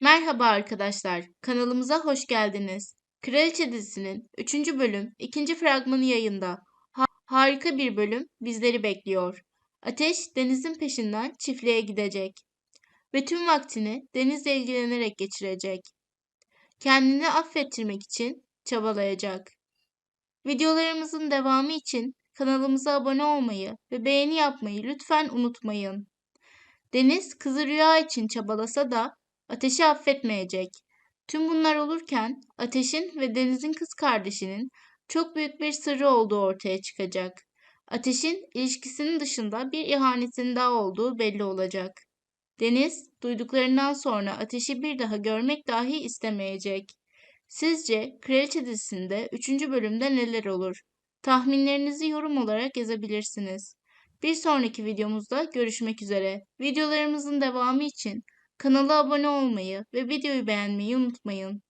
Merhaba arkadaşlar, kanalımıza hoş geldiniz. Kraliçe dizisinin 3. bölüm 2. fragmanı yayında. Ha- harika bir bölüm bizleri bekliyor. Ateş denizin peşinden çiftliğe gidecek ve tüm vaktini denizle ilgilenerek geçirecek. Kendini affettirmek için çabalayacak. Videolarımızın devamı için kanalımıza abone olmayı ve beğeni yapmayı lütfen unutmayın. Deniz kızı Rüya için çabalasa da Ateş'i affetmeyecek. Tüm bunlar olurken Ateş'in ve Deniz'in kız kardeşinin çok büyük bir sırrı olduğu ortaya çıkacak. Ateş'in ilişkisinin dışında bir ihanetin daha olduğu belli olacak. Deniz duyduklarından sonra Ateş'i bir daha görmek dahi istemeyecek. Sizce Kraliçe dizisinde 3. bölümde neler olur? Tahminlerinizi yorum olarak yazabilirsiniz. Bir sonraki videomuzda görüşmek üzere. Videolarımızın devamı için kanala abone olmayı ve videoyu beğenmeyi unutmayın.